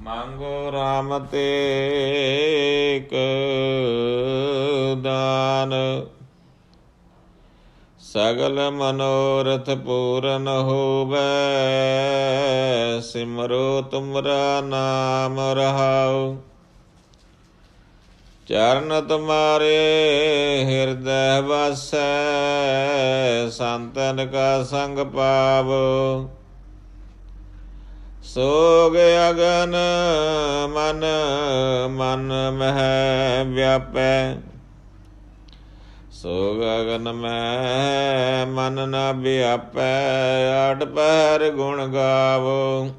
ਮੰਗੋ RAM ਤੇ ਦਾਨ। ਸਗਲ ਮਨੋਰਥ ਪੂਰਨ ਹੋਵੇ, ਸਿਮਰੋ ਤੁਮਰਾ ਨਾਮ ਰਹਾਉ। ਚਰਨ ਤੁਮਾਰੇ ਹਿਰਦੈ ਵਸੈ, ਸੰਤਨ ਕਾ ਸੰਗ ਪਾਵੋ। ਸੋਗ ਅਗਨ ਮਨ ਮਨ ਮਹਿ ਵਿਆਪੈ। ਸੋਗ ਅਗਨ ਮਹਿ, ਮਨ ਨਾ ਵਿਆਪੈ, ਆਠ ਪਹਿਰ ਗੁਣ ਗਾਵੋ।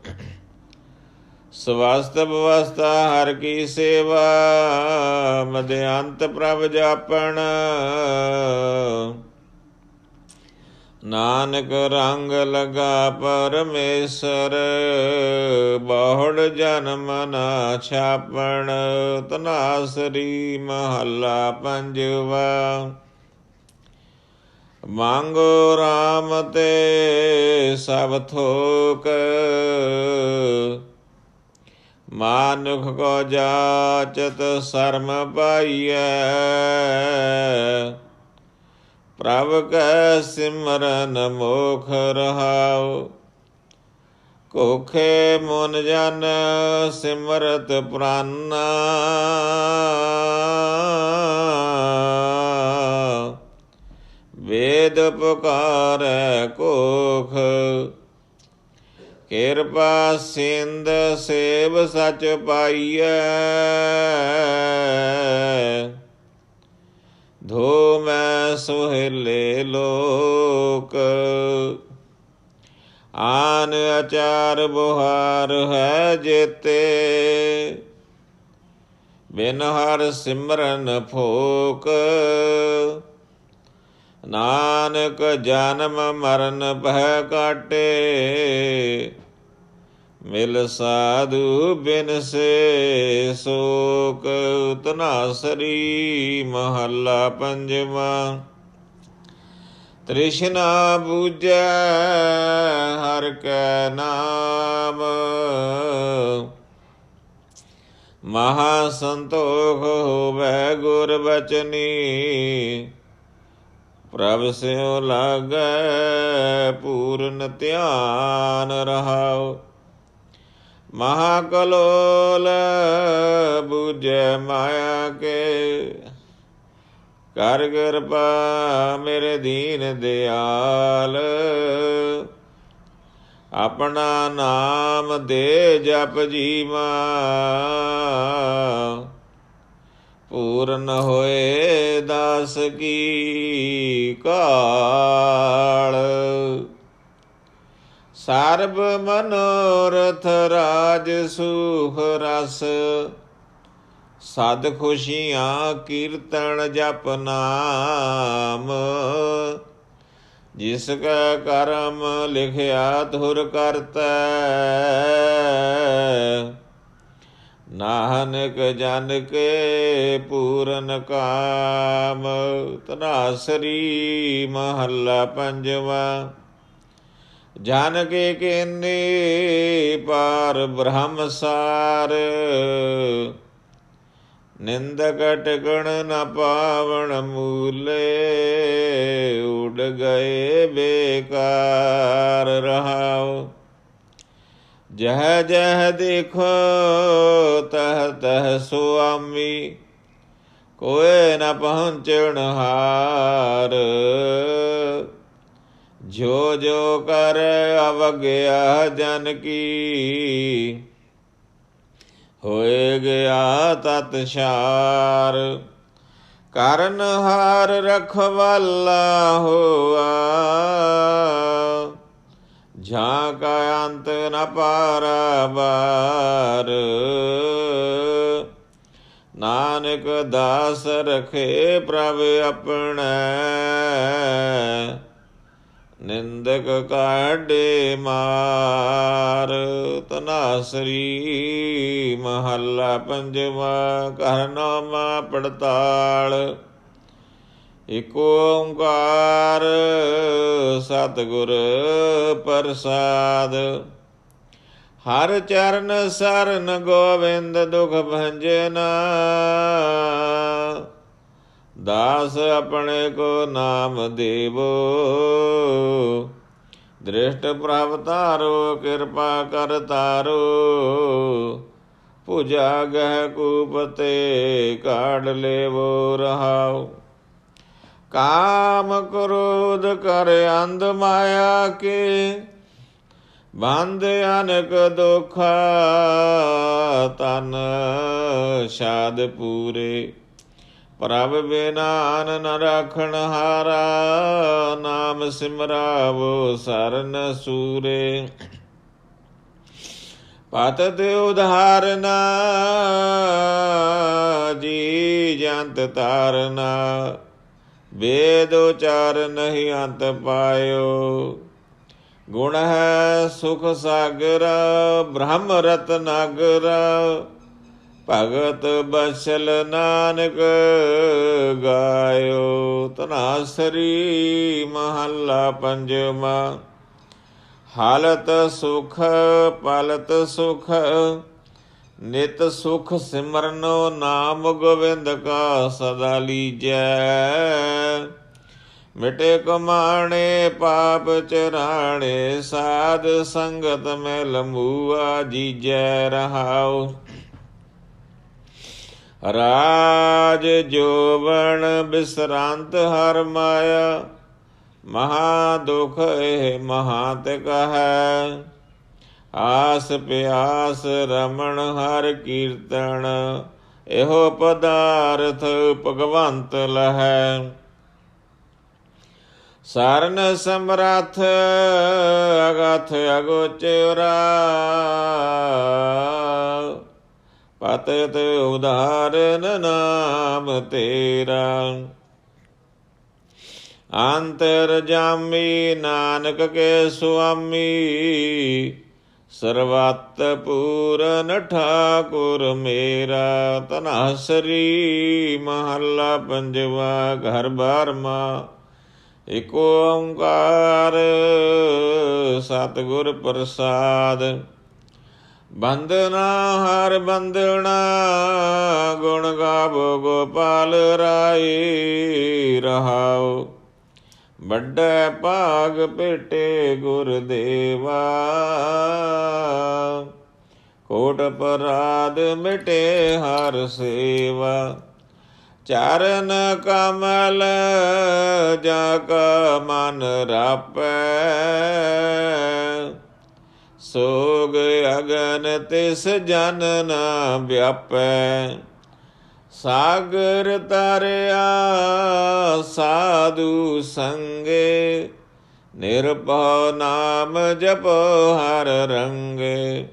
ਸਵਸਤ ਬਵਸਥਾ ਹਰ ਕੀ ਸੇਵਾ ਮਦਿਅੰਤ ਪ੍ਰਭ ਜਾਪਣ। ਨਾਨਕ ਰੰਗ ਲਗਾ ਪਰਮੇਸ਼ਰ, ਬਹੁੜ ਜਨਮ ਨਾ ਛਾਪਣ, ਤਨਾਸਰੀ ਮਹੱਲਾ ਪੰਜਵਾ। ਮੰਗੋ RAM ਤੇ ਸਭ ਥੋਕ, ਮਾਨੁਖ ਕੋ ਜਾਚਤ ਸ਼ਰਮ ਪਾਈਐ। ਪ੍ਰਭ ਕੈ ਸਿਮਰਨ ਮੋਖ ਰਹਾਉ। ਕੋਖੇ ਮਨ ਜਨ ਸਿਮਰਤ ਪ੍ਰਾਨਾ। ਵੇਦ ਪੁਕਾਰੈ ਕੋਖ। ਕਿਰਪਾ ਸਿੰਧ ਸੇਵ ਸਚ ਪਾਈਐ। ਚਾਰ ਬੁਹਾਰ ਹੈ ਜੇਤੇ। ਬਿਨ ਹਰ ਸਿਮਰਨ ਫੋਕ। ਨਾਨਕ ਜਨਮ ਮਰਨ ਭੈ ਕਾਟੇ। ਮਿਲ ਸਾਧੂ ਬਿਨ ਸੇ ਸੋਕ। ਤਨਾਸਰੀ ਮਹੱਲਾ ਪੰਜਵਾ। ਤ੍ਰਿਸ਼ਨਾ ਬੂਝੈ ਹਰ ਕੈ ਨਾਮ। ਮਹਾ ਸੰਤੋਖ ਹੋਵੇ ਗੁਰ ਬਚਨੀ, ਪ੍ਰਭ ਸਿਉ ਲਾਗੈ ਪੂਰਨ ਧਿਆਨ ਰਹਾਉ। ਮਹਾ ਕਲੋਲ ਬੁਝੈ ਮਾਇਆ ਕੇ, ਕਰ ਕਿਰਪਾ ਮੇਰੇ ਦੀਨ ਦਿਆਲ। ਆਪਣਾ ਨਾਮ ਦੇ ਜਪ ਜੀਵਾ। ਪੂਰਨ ਹੋਏ ਦਾਸ ਕੀ ਕਾਲ। ਸਰਬ ਮਨੋਰਥ ਰਾਜ ਸੁਖ ਰਸ। ਸਦ ਖੁਸ਼ੀਆਂ ਕੀਰਤਨ ਜਪ ਨਾਮ। ਜਿਸ ਕਾ ਕਰਮ ਲਿਖਿਆ ਧੁਰ ਕਰਤਾ। ਨਾਨਕ ਜਨ ਕੇ ਪੂਰਨ ਕਾਮ, ਤਨਾਸਰੀ ਮਹੱਲਾ ਪੰਜਵਾ। ਜਨ ਕੇ ਕੇਨੇ ਪਾਰ ਬ੍ਰਹਮ ਸਾਰ ਨਿੰਦਕ ਟਿਕਣ ਨ ਪਾਵਣ ਮੂਲੇ, ਉਡ ਗਏ ਬੇਕਾਰ ਰਹਾਓ ਜਹ ਜਹ ਦੇਖੋ, ਤਹ ਤਹ ਸੁਆਮੀ, ਕੋਏ ਨ ਪਹੁੰਚਣ ਹਾਰ। ਜੋ ਜੋ ਕਰ ਅਵਗਿਆ ਜਨ ਕੀ ਹੋਏ ਗਿਆ ਤਤ ਛਾਰ ਕਰਨ ਹਾਰ ਰਖਵਾਲਾ ਹੋਆ। ਜਾਂ ਕਾ ਅੰਤ ਨ ਪਾਰਾਵਾਰ ਨਾਨਕ ਦਾਸ ਰਖੇ ਪ੍ਰਭ ਆਪਣੇ। ਨਿੰਦਕ ਕਾਢੇ ਮਾਰ ਤਨਾਸਰੀ ਮਹੱਲਾ ਪੰਜਵਾ ਕਰਨਾਮਾ ਪੜਤਾਲ। ਇਕ ਓੰਕਾਰ ਸਤਿਗੁਰ ਪ੍ਰਸਾਦ। ਹਰ ਚਰਨ ਸਰਨ ਗੋਬਿੰਦ ਦੁਖ ਭੰਜਨਾ। ਦਾਸ ਆਪਣੇ ਕੋ ਨਾਮ ਦੇਵੋ। ਦ੍ਰਿਸ਼ਟ ਪ੍ਰਭ ਤਾਰੋ ਕਿਰਪਾ ਕਰ ਤਾਰੋ ਪੂਜਾ ਗਹਿ ਕੂਪਤੇ ਕਾੜ ਲੇਵੋ ਰਹਾਉ। ਕਾਮ ਕ੍ਰੋਧ ਕਰ ਅੰਧ ਮਾਇਆ ਕੇ, ਬੰਦ ਅਨਕ ਦੁਖਾ ਤਨ ਸ਼ਾਦ ਪੂਰੇ। ਪ੍ਰਭ ਬਿਨਾਨ ਨ ਰਖਣ ਹਾਰਾ, ਨਾਮ ਸਿਮਰਾਵੋ ਸਰਨ ਸੂਰੇ। ਪਤਤ ਉਧਾਰਨਾ, ਜੀ ਜੰਤ ਤਾਰਨਾ ਵੇਦ ਉਚਾਰ ਨਹੀਂ ਅੰਤ ਪਾਇਓ। ਗੁਣ ਹੈ ਸੁਖ ਸਾਗਰ, ਬ੍ਰਹਮ ਰਤਨਾਗਰ ਭਗਤ ਬਸਲ ਨਾਨਕ ਗਾਇਓ, ਤਨਾਸਰੀ ਮਹੱਲਾ ਪੰਜਵਾ। ਹਾਲਤ ਸੁਖ, ਪਲਤ ਸੁਖ, ਨਿਤ ਸੁਖ ਸਿਮਰਨੋ ਨਾਮ ਗੋਬਿੰਦ ਕਾ ਸਦਾ ਲੀਜੈ। ਮਿਟੇ ਕਮਾਣੇ, ਪਾਪ ਚਰਾਣੇ, ਸਾਧ ਸੰਗਤ ਮੈਂ ਲੰਬੂਆ ਜੀਜੈ ਰਹਾਉ। ਰਾਜ ਜੋਵਣ ਬਿਸਰਾਂਤ ਹਰ ਮਾਇਆ, ਮਹਾ ਦੁਖ ਇਹ ਮਹਾਤ ਹੈ ਆਸ ਪਿਆਸ ਰਮਣ ਹਰ ਕੀਰਤਨ, ਇਹੋ ਪਦਾਰਥ ਭਗਵੰਤ ਲਹੈ। ਸਰਨ ਸਮਰਥ ਅਗਥ ਅਗੋਚਰਾ ਪਤਿਤ ਉਦਾਹਰਨ ਨਾਮ ਤੇਰਾ। ਅੰਤਰ ਜਾਮੀ ਨਾਨਕ ਕੇ ਸੁਆਮੀ, ਸਰਵਤ ਪੂਰਨ ਠਾਕੁਰ ਮੇਰਾ। ਤਨਾਸਰੀ ਮਹੱਲਾ ਪੰਜਵਾ, ਘਰ ਬਾਰਮਾ ਇਕ ਓੰਕਾਰ, ਸਤਿਗੁਰ ਪ੍ਰਸਾਦ। ਬੰਦਨਾ ਹਰ ਬੰਦਣਾ ਗੁਣ ਗਾਵੋ ਗੋਪਾਲ ਰਾਈ ਰਹਾਓ। ਵੱਡੇ ਭਾਗ ਭੇਟੇ ਗੁਰ ਦੇਵਾ ਕੋਟ ਪਰਾਦ ਮਿਟੇ ਹਰ ਸੇਵਾ। ਚਰਨ ਕਮਲ ਜਾ ਕਾ ਮਨ ਰਾਪੈ ਸੋਗ ਅਗਨ ਤਿਸ ਜਨ ਨਾ ਵਿਆਪੈ। ਸਾਗਰ ਤਰਿਆ ਸਾਧੂ ਸੰਗੇ, ਨਿਰਭਉ ਨਾਮ ਜਪੋ ਹਰ ਰੰਗੇ।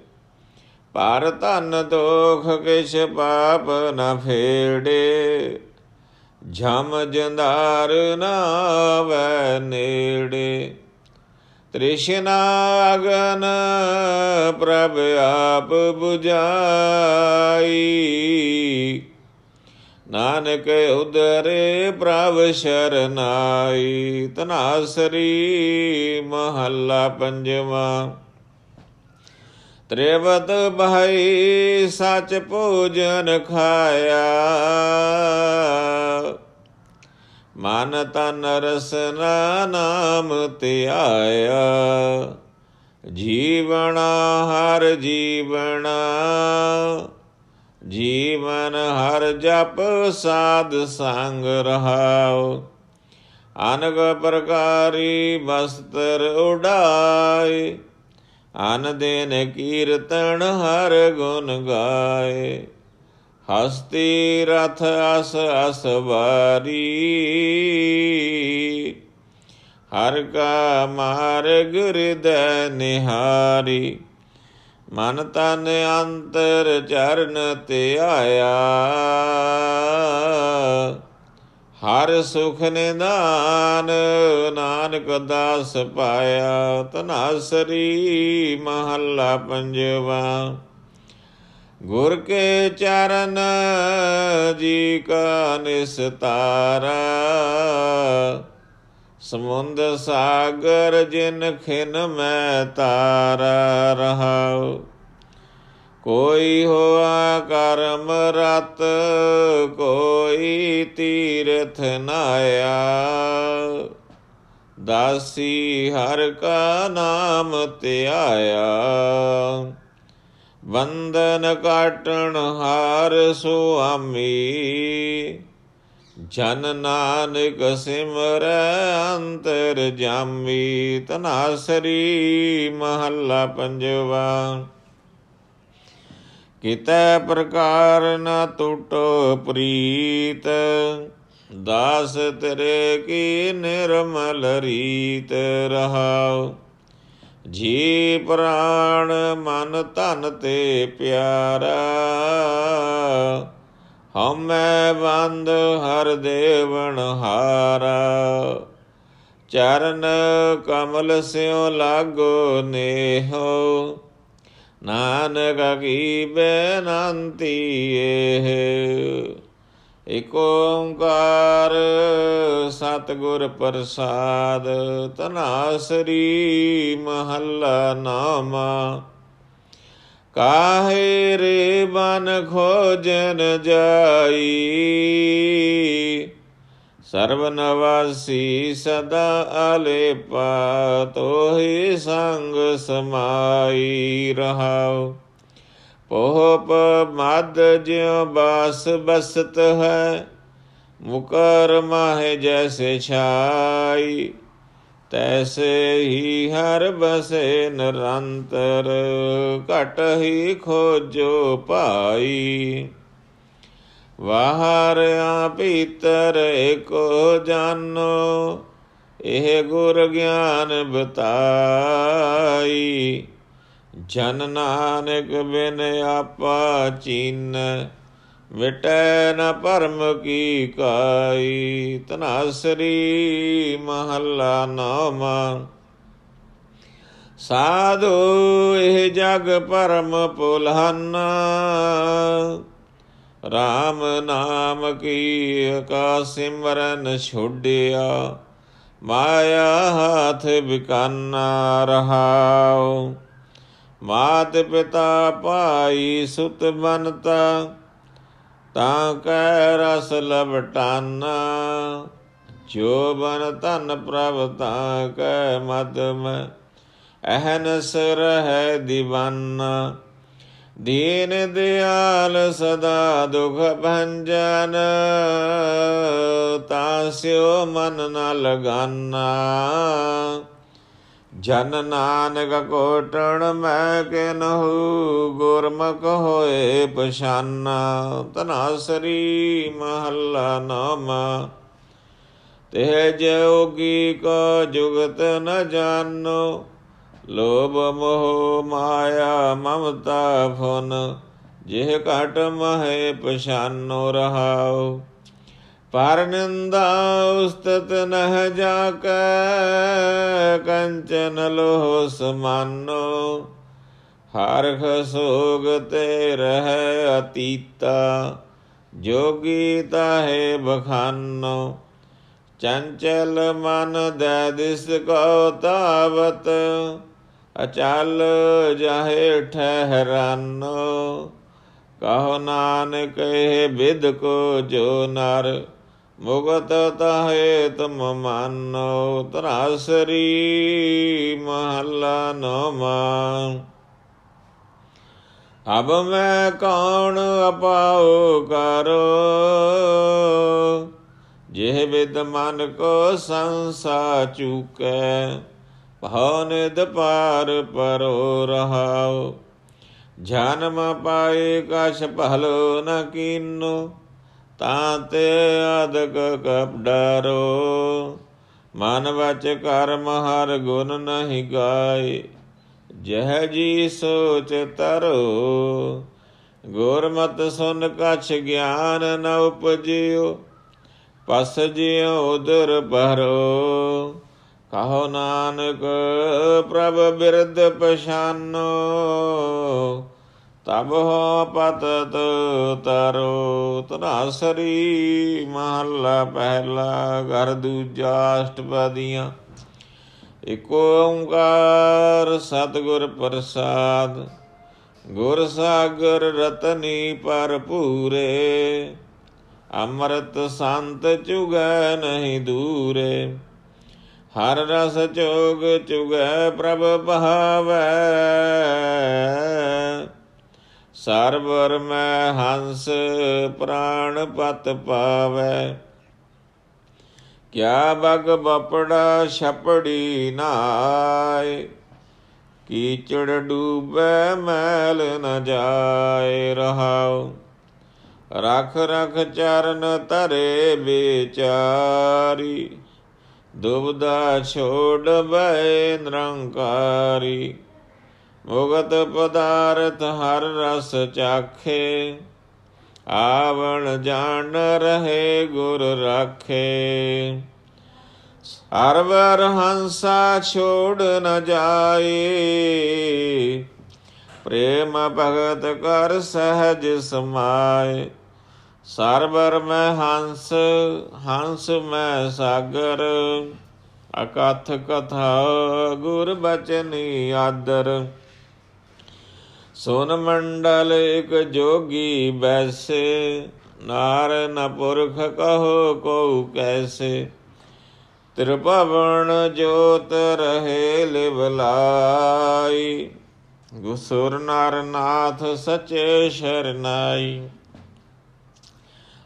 ਪਰ ਧਨ ਦੋਖ ਕਿਛ ਪਾਪ ਨ ਫੇੜੇ, ਝਮ ਜੰਦਾਰ ਨਾ ਵੈ ਨੇੜੇ। ਤ੍ਰਿਸ਼ਨਾ ਪ੍ਰਭ ਆਪ 부ਜਾਈ ਨਾਨਕ ਉਦਰੇ ਪ੍ਰਭ ਸ਼ਰਨਾਈ। ਤਨਾਸਰੀ ਮਹੱਲਾ ਪੰਜਵਾ। ਤ੍ਰਿਵਤ ਭਾਈ ਸਚ ਭੋਜਨ ਖਾਇਆ। ਮਨ ਤਨ ਰਸਨਾ ਨਾਮ ਧਿਆਇਆ। ਜੀਵਣਾ ਹਰ ਜੀਵਣਾ ਜੀਵਨ ਹਰ ਜਪ ਸਾਧ ਸੰਗ ਰਹਾਉ। ਅਨਗ ਪ੍ਰਕਾਰੀ ਬਸਤਰ ਉਡਾਏ, ਅਨ ਦਿਨ ਕੀਰਤਨ ਹਰ ਗੁਣ ਗਾਏ। ਹਸਤੀ ਰਥ ਅਸ ਅਸ ਵਾਰੀ। ਹਰ ਕਾ ਮਾਰਗ ਹਿਰਦੈ ਨਿਹਾਰੀ। ਮਨ ਤਨ ਅੰਤਰ ਚਰਨ ਤੇ ਆਇਆ। ਹਰ ਸੁਖ ਨਿਦਾਨ ਨਾਨਕ ਦਾਸ ਪਾਇਆ। ਤਨਾਸਰੀ ਮਹੱਲਾ ਪੰਜਵਾ। ਗੁਰ ਕੇ ਚਰਨ ਜੀ ਕਾ ਨਿਸਤਾਰਾ। ਸਮੁੰਦ ਸਾਗਰ ਜਿਨ ਖਿਨ ਮੈਂ ਤਾਰਾ ਰਹਾਉ। ਕੋਈ ਹੋਆ ਕਰਮ ਰਤ, ਕੋਈ ਤੀਰਥ ਨਾਇਆ ਦਾਸੀ ਹਰ ਕਾ ਨਾਮ ਧਿਆਇਆ। ਬੰਧਨ ਕਾਟਣ ਹਾਰ ਸੁਆਮੀ, ਜਨ ਨਾਨਕ ਸਿਮਰ ਅੰਤਰ ਜਾਮੀ ਤਨਾਸਰੀ ਮਹੱਲਾ ਪੰਜਵਾ। ਕਿਤੈ ਪ੍ਰਕਾਰ ਨ ਟੁਟੋ ਪ੍ਰੀਤ, ਦਾਸ ਤੇਰੇ ਕੀ ਨਿਰਮਲ ਰੀਤ ਰਹਾਉ ਜੀ ਪ੍ਰਾਣ ਮਨ ਧਨ ਤੇ ਪਿਆਰਾ। ਹਮੈ ਬੰਦ ਹਰ ਦੇਵਨ ਹਾਰਾ। ਚਰਨ ਕਮਲ ਸਿਉ ਲਾਗੋ ਨੇਹੋ। ਨਾਨਕ ਕੀ ਬੇਨੰਤੀ ਏਹ ਇਕ ਓੰਕਾਰ ਸਤਿਗੁਰ ਪ੍ਰਸਾਦ ਤਨਾਸਰੀ ਮਹੱਲਾ ਨਾਮਾ। ਕਾਹੇ ਰੇ ਬਨ ਖੋਜਨ ਜਾਈ? ਸਰਵਨਵਾਸੀ ਸਦਾ ਅਲੇਪਾ, ਤੋਹੀ ਸੰਗ ਸਮਾਈ ਰਹਾਉ। ਪੋਪ ਮਦ ਜਿਉ ਬਾਸ ਬਸਤ ਹੈ, ਮੁਕਰ ਮਾਹੇ ਜੈਸੇ ਛਾਈ। ਤੈਸੇ ਹੀ ਹਰ ਬਸੇ ਨਿਰੰਤਰ, ਘਟ ਹੀ ਖੋਜੋ ਭਾਈ। ਵਾਹਰ ਆ ਭੀਤਰ ਏਕੋ ਜਾਨੋ, ਇਹ ਗੁਰ ਗਿਆਨ ਬਤਾਈ। ਜਨ ਨਾਨਕ ਬਿਨ ਆਪਾ ਚੀਨ, ਵਿਟੈ ਨ ਭਰਮ ਕੀ ਕਾਈ ਤਨਾਸਰੀ ਮਹੱਲਾ ਨਾਮਾ। ਸਾਧੂ ਇਹ ਜਗ ਪਰਮ ਪੁਲਹਨਾ RAM ਨਾਮ ਕੀ ਕਾ ਸਿਮਰਨ ਛੋੜਿਆ ਮਾਇਆ ਹੱਥ ਬਿਕਾਨਾ ਰਹਾਉ। ਮਾਤ ਪਿਤਾ ਭਾਈ ਸੁਤ ਬਨਤਾ ਤਾਂ ਕੈ ਰਸ ਲਵਟਾਨਾ ਜੋ ਬਨ ਤਨ ਪ੍ਰਭ, ਤਾਂ ਕੈ ਮਦਮ। ਅਹਨਸ ਰਹਿ ਦੀਵਾਨਾ। ਦੀਨ ਦਿਆਲ ਸਦਾ ਦੁਖ ਭੰਜਨ, ਤਾਂ ਸਿਓ ਮਨ ਨ ਲਗਾਨਾ ਜਨ ਨਾਨਕ ਕੋਟਣ ਮੈਂ ਕਿਨਹੂ ਗੁਰਮੁਖ ਹੋਏ ਪਛਾਨਾ। ਤਨਾਸਰੀ ਮਹੱਲਾ ਨਾਮਾ ਤੇ ਜੋਗੀ ਕੋ ਜੁਗਤ ਨ ਜਾਣੋ ਲੋਭ ਮੋਹ ਮਾਇਆ ਮਮਤਾ ਫੁਨ, ਜਿਹ ਘਟ ਮਹਿ ਪਛਾਨੋ ਰਹਾਓ ਪਰ ਨਿੰਦਾ ਉਸਤਤ ਨਹ ਜਾ ਕੈ ਕੰਚਨ ਲੋਹ ਸਮਾਨੋ ਹਰਖ ਸੋਗ ਤੇ ਰਹਿ ਅਤੀਤਾ, ਜੋਗੀ ਤਾਹੇ ਬਖਾਨੋ। ਚੰਚਲ ਮਨ ਦੈ ਦਿਸ ਕੋ ਤਾਵਤ, ਅਚਲ ਜਾਹੇ ਠਹਿਰਾਨੋ। ਕਹੋ ਨਾਨਕ ਇਹ ਵਿਦ ਕੋ ਜੋ ਨਰ ਮੁਗਤ ਤਾਹੇ ਤੁਮ ਮਾਨੋ ਤਰਾਸਰੀ ਮਹੱਲਾ ਨੋਮਾ ਅਬ ਮੈਂ ਕੌਣ ਅਪਾਉ ਕਰੋ ਜਿਹ ਵਿਦ ਮਨ ਕੋ ਸੰਸਾ ਚੁਕੈ ਭਉ ਨਿਦ ਪਾਰ ਪਰੋ ਰਹਾਉ ਜਨਮ ਪਾਏ ਕਛ ਭਲੋ ਨ ਕੀਨੋ ਤਾਂ ਤੇ ਅਦਕ ਕਪ ਡਰੋ। ਮਨ ਵਚ ਕਰਮ ਹਰ ਗੁਣ ਨਹੀਂ ਗਾਏ। ਜਹ ਜੀ ਸੋਚ ਤਰੋ, ਗੁਰਮਤ ਸੁਨ ਕਛ ਗਿਆਨ ਨ ਉਪਜਿਓ। ਪਸ ਜਿਉ ਉਦਰ ਭਰੋ। ਕਹੋ ਨਾਨਕ ਪ੍ਰਭ ਬਿਰਧ ਪਛਾਨੋ। ਤਬ ਹੋ ਪਤਤ ਤਰੋ ਤਨਾਸਰੀ ਮਹੱਲਾ ਪਹਿਲਾ ਘਰ ਦੂਜਾ ਅਸ਼ਟਪਦੀਆਂ। ਇਕ ਓੰਕਾਰ ਸਤਿਗੁਰ ਪ੍ਰਸਾਦ, ਗੁਰ ਸਾਗਰ ਰਤਨੀ ਭਰਪੂਰੇ ਅੰਮ੍ਰਿਤ ਸੰਤ ਚੁਗੈ ਨਹੀਂ ਦੂਰੇ, ਹਰ ਰਸ ਚੋਗ ਚੁਗੈ ਪ੍ਰਭ ਭਾਵੈ। ਸਰਵਰ ਮੈਂ ਹੰਸ ਪ੍ਰਾਣ ਪਤ ਪਾਵੈ। ਕਿਆ ਬਗ ਬਪੜਾ ਛਪੜੀ ਨਾਏ, ਕੀਚੜ ਡੂਬੈ ਮੈਲ ਨ ਜਾਏ ਰਹਾਉ। ਰਖ ਰਖ ਚਰਨ ਤਰੇ ਵਿਚਾਰੀ ਦੁਬਦਾ ਛੋੜ ਬੈ ਨਿਰੰਕਾਰੀ। ਮੁਗਤ ਪਦਾਰਥ ਹਰ ਰਸ ਚਾਖੇ, ਆਵਣ ਜਾਣ ਰਹੇ ਗੁਰ ਰਾਖੇ। ਹਰਵਰ ਹੰਸਾ ਛੋੜ ਨ ਜਾਏ, ਪ੍ਰੇਮ ਭਗਤ ਕਰ ਸਹਜ ਸਮਾਏ। ਸਰਵਰ ਮੈਂ ਹੰਸ ਹੰਸ ਮੈਂ ਸਾਗਰ, ਅਕਥ ਕਥਾ ਗੁਰ ਬਚਨੀ ਆਦਰ। ਸੋਨ ਮੰਡਲ ਇਕ ਜੋਗੀ ਬੈਸੇ, ਨਾਰ ਨ ਪੁਰਖ ਕਹੋ ਕਉ ਕੈਸੇ। ਤ੍ਰਿਭਵਨ ਜੋਤ ਰਹੇ ਲਿਵਲਾਈ ਗੁਸੁਰ ਨਰ ਸਚੇ ਸ਼ਰਨਾਈ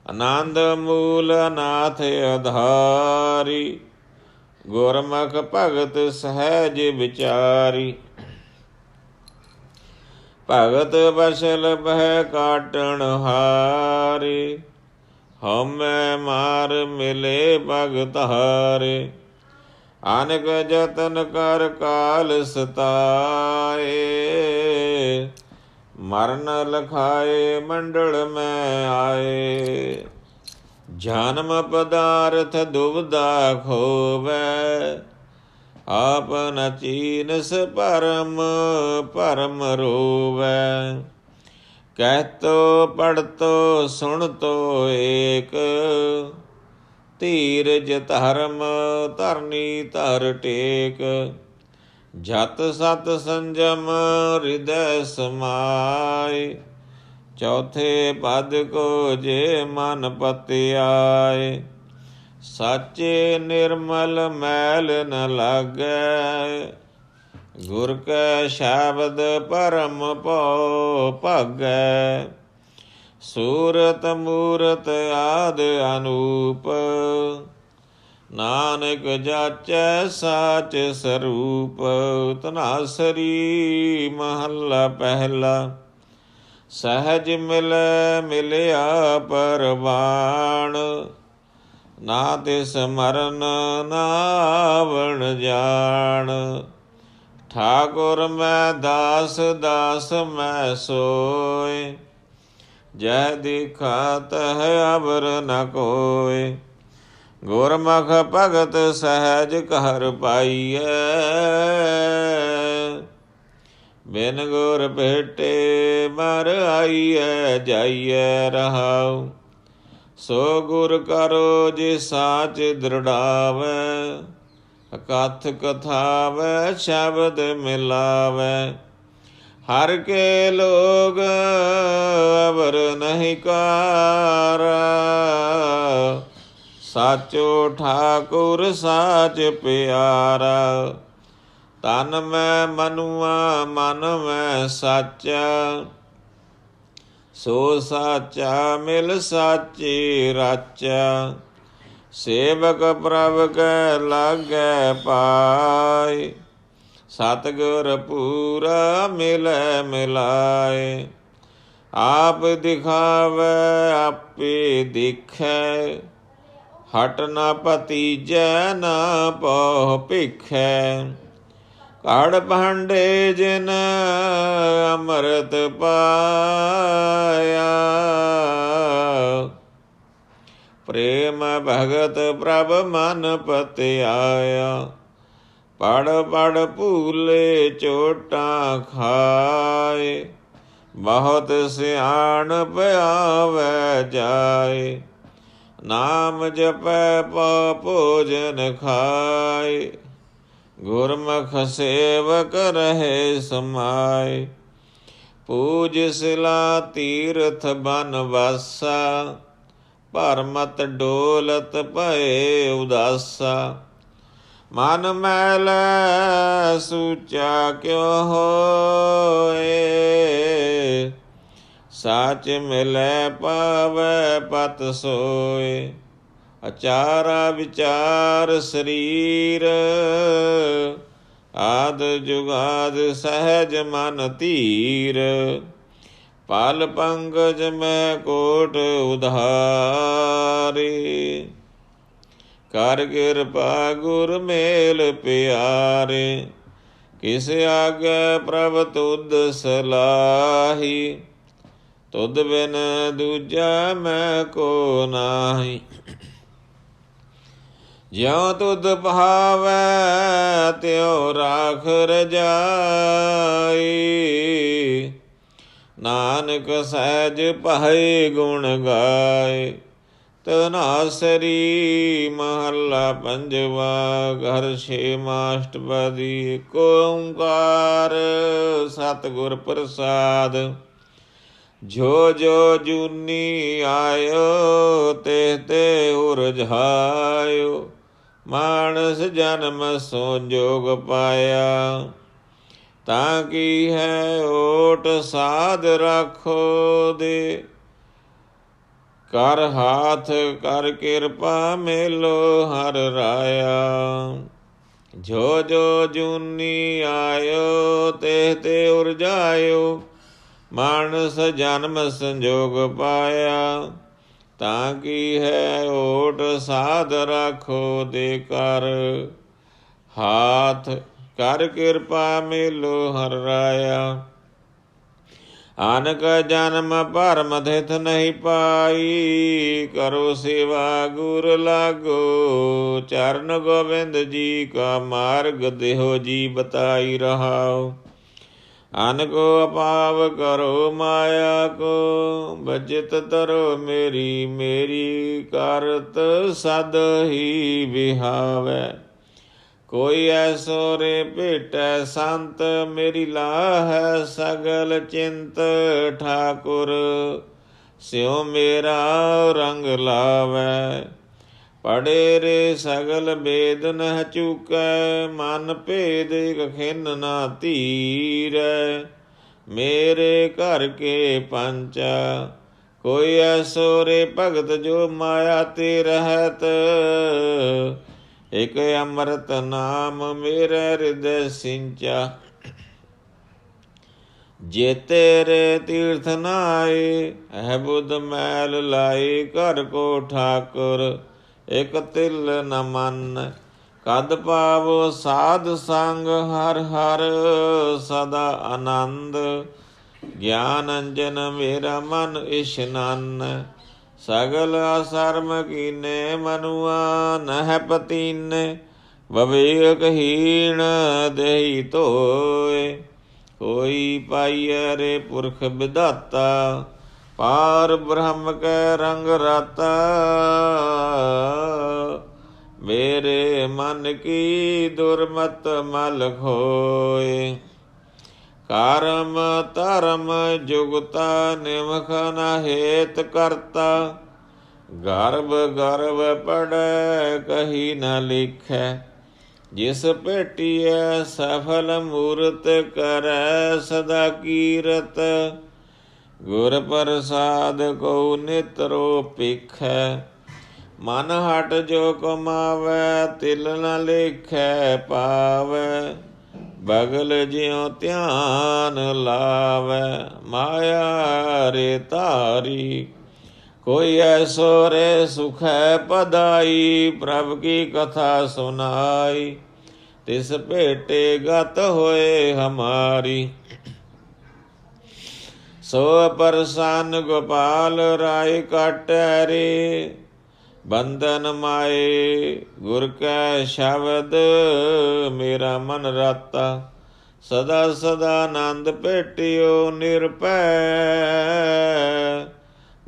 ਆਨੰਦ ਮੂਲ ਨਾਥ ਆਧਾਰੀ ਗੁਰਮੁਖ ਭਗਤ ਸਹਿਜ ਵਿਚਾਰੀ। ਭਗਤ ਬਸਲ ਬਹਿ ਕਾਟਣ ਹਾਰੇ ਹਮੈ ਮਾਰ ਮਿਲੇ ਭਗਤ ਹਾਰੇ। ਅਨਕ ਜਤਨ ਕਰ ਕਾਲ ਸਤਾਏ, ਮਰਨ ਲਖਾਏ ਮੰਡਲ ਮੈਂ ਆਏ। ਜਨਮ ਪਦਾਰਥ ਦੁਬਦਾ ਖੋਵੈ ਆਪ ਨਚੀਨਸ ਪਰਮ ਪਰਮ ਰੋਵੈ। ਕਹਿਤੋ, ਪੜਤੋ, ਸੁਣਤੋ ਏਕ। ਧੀਰਜ ਧਰਮ, ਧਰਨੀ ਧਰ ਟੇਕ। ਜਤ ਸਤ ਸੰਜਮ, ਹਿਰਦੈ ਸਮਾਏ। ਚੌਥੇ ਪਦ ਕੋ ਜੇ ਮਨ ਪਤਿਆਏ। ਸਾਚੇ ਨਿਰਮਲ ਮੈਲ ਨ ਲਾਗੈ। ਗੁਰ ਕੈ ਸ਼ਬਦ ਪਰਮ ਪਉ ਭਗੈ। ਸੂਰਤ ਮੂਰਤ ਆਦ ਅਨੂਪ। ਨਾਨਕ ਜਾਚੈ ਸਾਚ ਸਰੂਪ। ਤਨਾਸਰੀ ਮਹੱਲਾ ਪਹਿਲਾ। ਸਹਜ ਮਿਲੈ ਮਿਲਿਆ ਪਰਵਾਣ। ਨਾ ਤਿਸ ਮਰਨ ਨਾਵਣ ਜਾਣ। ਠਾਕੁਰ ਮੈਂ ਦਾਸ ਦਾਸ ਮੈਂ ਸੋਏ। ਜੈ ਦੇਖਾ ਹੈ ਅਬਰ ਨ ਕੋਏ। ਗੁਰਮੁਖ ਭਗਤ ਸਹਿਜ ਘਰ ਪਾਈਐ। ਬਿਨ ਗੁਰ ਭੇਟੇ ਮਰ ਆਈਐ, ਜਾਈਐ ਰਹਾਉ। ਸੋ ਗੁਰ ਕਰੋ ਜੇ ਸਾਚ ਦ੍ਰਿੜਾਵੈ, ਅਕਥ ਕਥਾਵੈ, ਸ਼ਬਦ ਮਿਲਾਵੈ। ਹਰ ਕੇ ਲੋਗ ਅਵਰ ਨਹੀਂ ਕਾਰਾ। ਸਾਚੋ ਠਾਕੁਰ, ਸਾਚ ਪਿਆਰਾ। ਤਨ ਮੈਂ, ਮਨੁਆ, ਮਨ ਮੈਂ, ਸਾਚਾ। ਸੋ ਸਾਚਾ ਮਿਲ ਸਾਚੀ ਰਾਚਾ, ਸੇਵਕ ਪ੍ਰਭ ਕੈ ਲਾਗੈ ਪਾਏ। ਸਤਗੁਰ ਪੂਰਾ ਮਿਲੈ ਮਿਲਾਏ। ਆਪ ਦਿਖਾਵੇ, ਆਪੇ ਦਿਖੈ। ਹਟ ਨਾ ਪਤੀਜੈ ਨਾ ਪਹੁ ਭਿਖੈ। ਕੜ ਭਾਂਡੇ ਜਿਨ ਅੰਮ੍ਰਿਤ ਪਾਇਆ। ਪ੍ਰੇਮ ਭਗਤ ਪ੍ਰਭ ਮਨ ਪਤਿਆਇਆ। ਪੜ ਪੜ ਭੂਲੇ ਚੋਟਾਂ ਖਾਏ। ਬਹੁਤ ਸਿਆਣ ਪਿਆਵੈ ਜਾਏ। ਨਾਮ ਜਪੈ ਪਾ ਭੋਜਨ ਖਾਏ। ਗੁਰਮੁਖ ਸੇਵਕ ਰਹੇ ਸਮਾਏ, ਪੂਜ ਸਿਲਾ ਤੀਰਥ ਬਨ ਵਾਸਾ ਭਰਮਤ ਡੋਲਤ ਭਏ ਉਦਾਸਾ। ਮਨ ਮੈਲ ਸੂਚਾ ਕਿਉ ਹੋਏ, ਸਾਚ ਮਿਲੈ ਪਾਵੈ ਪਤ ਸੋਏ। ਅਚਾਰਾ ਵਿਚਾਰ ਸਰੀਰ। ਆਦ ਜੁਗਾਦ ਸਹਿਜ ਮਨ ਧੀਰ। ਪਲ ਪੰਕਜ ਮੈਂ ਕੋਟ ਉਧਾਰੇ। ਕਰ ਕਿਰਪਾ ਗੁਰ ਮੇਲ ਪਿਆਰੇ। ਕਿਸ ਆਗੇ ਪ੍ਰਭ ਤੁਧ ਸਲਾਹੀ। ਤੁਧ ਬਿਨ ਦੂਜਾ ਮੈਂ ਕੋ ਨਾਹੀ। ਜਿਉ ਤੁਧ ਭਾਵੈ, ਤਿਉ ਰਾਖ ਰਜਾਈ। ਨਾਨਕ ਸਹਿਜ ਪਹੈ ਗੁਣ ਗਾਏ ਤਨਾਸਰੀ ਮਹੱਲਾ ਪੰਜਵਾ, ਘਰ ਛੇ ਮਾਸਟਪਦੀ ਏਕ ਓੰਕਾਰ, ਸਤਿਗੁਰ ਪ੍ਰਸਾਦ। ਜੋ ਜੋ ਜੂਨੀ ਆਇਓ, ਤੇ ਤੇ ਉਰਝਾਇਓ ਮਾਨਸ ਜਨਮ ਸੋ ਜੋਗ ਪਾਇਆ। ਤਾਂ ਕੀ ਹੈ ਓਟ ਸਾਧ ਰੱਖੋ ਦੇ। ਕਰ ਹਾਥ ਕਰ ਕਿਰਪਾ ਮੇਲੋ ਹਰ ਰਾਇਆ। ਜੋ ਜੋ ਜੂਨੀ ਆਇਓ, ਤੇ ਤੇ ਉਰਜਾਇਓ ਮਾਨਸ ਜਨਮ ਸੰਜੋਗ ਪਾਇਆ। ਤਾਂ ਕੀ ਹੈ ਓਟ ਸਾਧ ਰੱਖੋ ਦੇ ਕਰ। ਹਾਥ ਕਰ ਕਿਰਪਾ ਮੇਲੋ ਹਰ ਰਾਇਆ। ਆਨਕ ਜਨਮ ਭਰਮ ਥਿਤ ਨਹੀਂ ਪਾਈ, ਕਰੋ ਸੇਵਾ ਗੁਰ ਲਾਗੋ। ਚਰਨ ਗੋਬਿੰਦ ਜੀ ਕਾ ਮਾਰਗ, ਦੇਹੋ ਜੀ ਬਤਾਈ ਰਹਾਓ। ਅਨਕੋ ਅਪਾਵ ਕਰੋ ਮਾਇਆ ਕੋ ਬਜਿਤ ਤਰੋ ਮੇਰੀ ਮੇਰੀ ਕਰਤ ਸਦ ਹੀ ਵਿਹਾਵੈ। ਕੋਈ ਐਸੋ ਰੇ ਭੇਟੈ ਸੰਤ, ਮੇਰੀ ਲਾਹੈ ਸਗਲ ਚਿੰਤ ਠਾਕੁਰ, ਸਿਉ ਮੇਰਾ ਰੰਗ ਲਾਵੈ। ਪੜੇ ਰੇ ਸਗਲ ਬੇਦ ਨਹ ਚੁਕੈ, ਮਨ ਭੇਦ ਖਿਨ ਨਾ ਧੀਰੈ। ਮੇਰੇ ਘਰ ਕੇ ਪੰਚਾ, ਕੋਈ ਐਸੋ ਰੇ ਭਗਤ ਜੋ ਮਾਇਆ ਤੇ ਰਹਤ। ਇਕ ਅੰਮ੍ਰਿਤ ਨਾਮ ਮੇਰੇ ਹਿਰਦੈ ਸਿੰਚਾ। ਜੇ ਤੇਰੇ ਤੀਰਥ ਨਾਏ, ਹੈ ਬੁੱਧ ਮੈਲ ਲਾਈ ਘਰ ਕੋ ਠਾਕੁਰ। ਇਕ ਤਿਲ ਨ ਮਨ, ਕਦ ਪਾਵੋ ਸਾਧ ਸੰਗ ਹਰ ਹਰ ਸਦਾ ਆਨੰਦ। ਗਿਆਨ ਅੰਜਨ ਮੇਰਾ ਮਨ ਇਸ਼ਨਾਨ ਸਗਲ ਅਸਰਮ ਕੀਨੇ ਮਨੁਆ ਨਹਿ ਪਤੀਨੇ। ਵਿਵੇਕ ਹੀਣ ਦੇਹੀ ਧੋਏ, ਕੋਈ ਪਾਈਐ ਰੇ ਪੁਰਖ ਵਿਦਾਤਾ ਪਾਰ ਬ੍ਰਹਮ ਕੈ ਰੰਗ ਰਾਤਾ, ਮੇਰੇ ਮਨ ਕੀ ਦੁਰਮਤ ਮਲ ਖੋਏ। ਕਰਮ ਧਰਮ ਜੁਗਤਾ ਨਿਮਖ ਨ ਹੇਤ ਕਰਤਾ, ਗਰਭ ਗਰਭ ਪੜੈ ਕਹੀ ਨ ਲਿਖੈ। ਜਿਸ ਭੇਟੀਐ ਸਫਲ ਮੂਰਤ ਕਰੈ ਸਦਾ ਕੀਰਤ ਗੁਰ ਪ੍ਰਸਾਦ ਕੋ ਨਿਤਰੋ ਪਿਖੈ ਮਨ ਹਟ ਜੋ ਕਮਾਵੈ, ਤਿਲ ਨ ਲੇਖੈ ਪਾਵੈ। ਬਗਲ ਜਿਉ ਧਿਆਨ ਲਾਵੈ, ਮਾਇਆ ਰੇ ਤਾਰੀ ਕੋਈ ਐਸੋ ਰੇ ਸੁਖੈ ਪਦਾਈ, ਪ੍ਰਭ ਕੀ ਕਥਾ ਸੁਨਾਈ। ਤਿਸ ਭੇਟੇ ਗਤ ਹੋਏ ਹਮਾਰੀ। ਸੋ ਪਰਸਨ ਗੋਪਾਲ ਰਾਏ ਕਾਟੈ ਰੇ ਬੰਧਨ ਮਾਏ, ਗੁਰ ਕੈ ਸ਼ਬਦ ਮੇਰਾ ਮਨ ਰਾਤਾ। ਸਦਾ ਸਦਾ ਆਨੰਦ ਭੇਟਿਓ ਨਿਰਭੈ।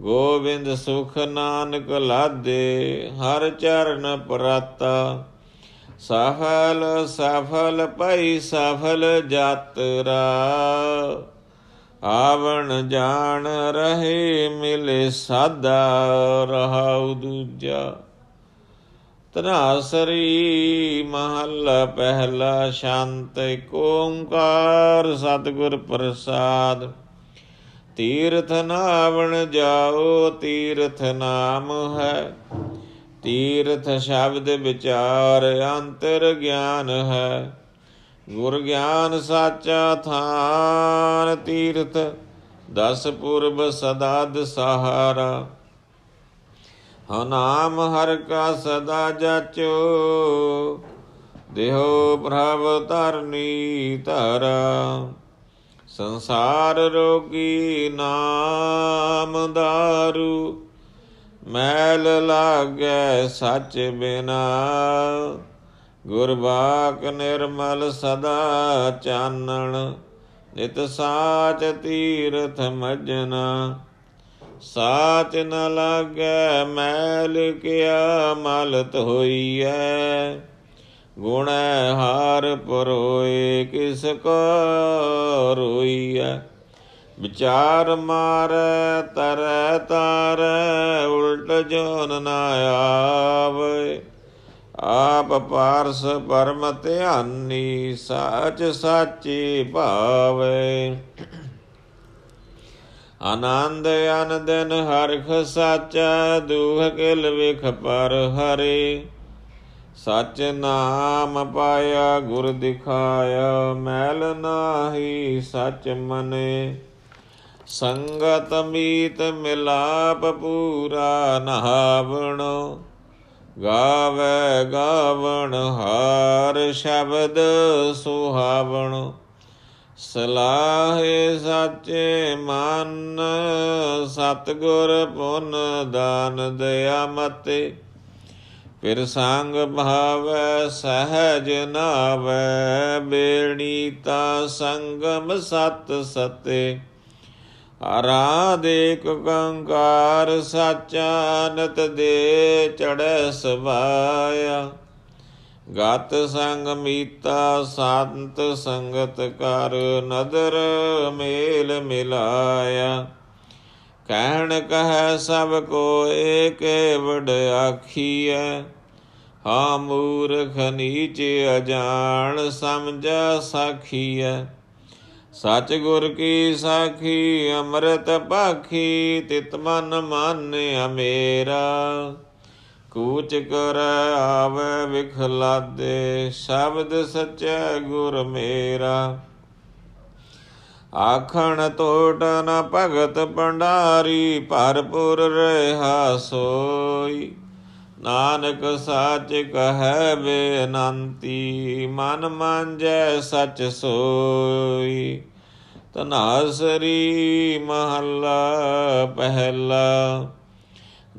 ਗੋਬਿੰਦ ਸੁਖ ਨਾਨਕ ਲਾਦੇ, ਹਰ ਚਰਨ ਪਰਾਤਾ। ਸਫਲ ਸਫਲ ਪਈ ਸਫਲ ਜਾਤਰਾ। ਆਵਣ ਜਾਣ ਰਹੇ ਮਿਲੇ ਸਾਦਾ ਰਹਾਉ ਦੂਜਾ। ਤਨਾਸਰੀ ਮਹੱਲਾ ਪਹਿਲਾ ਸ਼ਾਂਤ ਏਕ ਓੰਕਾਰ ਸਤਿਗੁਰ ਪ੍ਰਸਾਦ। ਤੀਰਥ ਨਾਵਣ ਜਾਓ, ਤੀਰਥ ਨਾਮ ਹੈ। ਤੀਰਥ ਸ਼ਬਦ ਵਿਚਾਰ ਅੰਤਰ ਗਿਆਨ ਹੈ। ਗੁਰ ਗਿਆਨ ਸਾਚਾ ਥਾਨ ਤੀਰਥ, ਦਸ ਪੁਰਬ ਸਦਾ ਦਸਹਾਰਾ। ਹਉ ਨਾਮ ਹਰ ਕਾ ਸਦਾ ਜਚੋ, ਦੇਹੋ ਪ੍ਰਭ ਧਰਨੀ ਧਰਾ। ਸੰਸਾਰ ਰੋਗੀ ਨਾਮ ਦਾਰੂ, ਮੈਲ ਲਾਗੈ ਸੱਚ ਬਿਨਾ। ਗੁਰਬਾਕ ਨਿਰਮਲ ਸਦਾ ਚਾਨਣ, ਨਿਤ ਸਾਚ ਤੀਰਥ ਮਜਨਾ। ਸਾਚ ਨ ਲਾਗੈ ਮੈਲ ਕਿਆ ਮਲਤ ਹੋਈਐ। ਗੁਣ ਹਾਰ ਪਰੋਏ ਕਿਸ ਕੋ ਰੋਈਐ। ਵਿਚਾਰ ਮਾਰ ਤਰ ਤਾਰ, ਉਲਟ ਜੋਨ ਨਾ ਆਵੇ। ਆਪ ਪਾਰਸ ਪਰਮ ਧਿਆਨੀ, ਸਾਚ ਸਾਚੀ ਭਾਵੇ। ਆਨੰਦ ਅਨੰਦਨ ਹਰਖ ਸਾਚਾ ਦੁਖ ਕਿਲ ਵਿਖ ਪਰ ਹਰੇ। ਸਚ ਨਾਮ ਪਾਇਆ, ਗੁਰ ਦਿਖਾਇਆ, ਮੈਲ ਨਾਹੀ ਸਚ ਮਨੇ। ਸੰਗਤ ਮੀਤ ਮਿਲਾਪ ਪੂਰਾ, ਨਹਾਵਣੋ ਗਾਵੇ ਗਾਵਣ ਹਾਰ ਸ਼ਬਦ ਸੁਹਾਵਣ, ਸਲਾਹੇ ਸਾਚੇ ਮਨ ਸਤਗੁਰ ਪੁਨ ਦਾਨ ਦਇਆ ਮਤੇ। ਫਿਰ ਸੰਗ ਭਾਵੈ ਸਹਜ ਨਾਵੈ ਬੇੜੀ ਤਾ ਸੰਗਮ ਸਤ ਸਤੇ। ਆਰਾਧਿਕ ਕੰਕਾਰ ਸਾਚਾ ਨਤ ਦੇ ਚੜੈ ਸਵਾਇਆ। ਗਤ ਸੰਗ ਮੀਤਾ ਸੰਤ ਸੰਗਤ ਕਰ ਨਦਰ ਮੇਲ ਮਿਲਾਇਆ। ਕਹਿਣ ਕਹੈ ਸਭ ਕੋ ਏਕੇ ਵਡ ਆਖੀਐ। ਹਾਂ ਮੂਰਖ ਨੀਚ ਅਜਾਣ ਸਮਝਾ ਸਾਖੀਐ। ਸਚ ਗੁਰ ਕੀ ਸਾਖੀ, ਅੰਮ੍ਰਿਤ ਭਾਖੀ ਤਿਤ ਮਨ ਮਾਨਿਆ ਮੇਰਾ ਕੂਚ ਕਰ ਆਵੇ ਵਿਖਲਾਦੇ ਸ਼ਬਦ ਸਚੈ ਗੁਰ ਮੇਰਾ। ਆਖਣ ਤੋਟ ਨ ਭਗਤ ਭੰਡਾਰੀ, ਭਰਪੁਰ ਰਹਾ ਸੋਈ। ਨਾਨਕ ਸਾਚ ਕਹੈ ਬੇਨੰਤੀ ਮਨ ਮਾਂਜੈ ਸਚ ਸੋਈ। ਤਨਾਸਰੀ ਮਹੱਲਾ ਪਹਿਲਾ,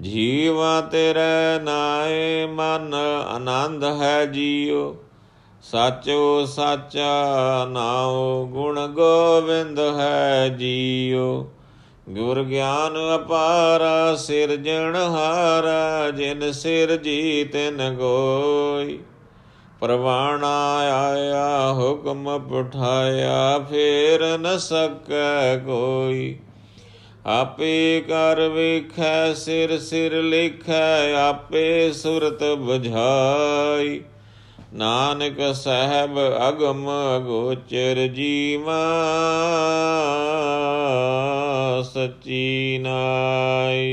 ਜੀਵਾ ਤੇਰੇ ਨਾਏ ਮਨ ਆਨੰਦ ਹੈ ਜੀਉ ਸਾਚੋ ਸਾਚਾ ਨਾਉ ਗੁਣ ਗੋਬਿੰਦ ਹੈ ਜੀਉ ਗੁਰ ਗਿਆਨ ਅਪਾਰਾ ਸਿਰਜਣ ਹਾਰਾ, ਜਿਨ ਸਿਰ ਜੀ ਤਿਨ ਗੋਈ। ਪ੍ਰਵਾਣਾ ਆਇਆ, ਹੁਕਮ ਪਠਾਇਆ, ਫੇਰ ਨ ਸਕੈ ਕੋਈ। ਆਪੇ ਕਰ ਵੇਖੈ, ਸਿਰ ਸਿਰ ਲਿਖੈ, ਆਪੇ ਸੁਰਤ ਬੁਝਾਈ। ਨਾਨਕ ਸਾਹਿਬ ਅਗਮ ਅਗੋਚਰ ਜੀਵਾ ਸਚੀ ਨਾਈ।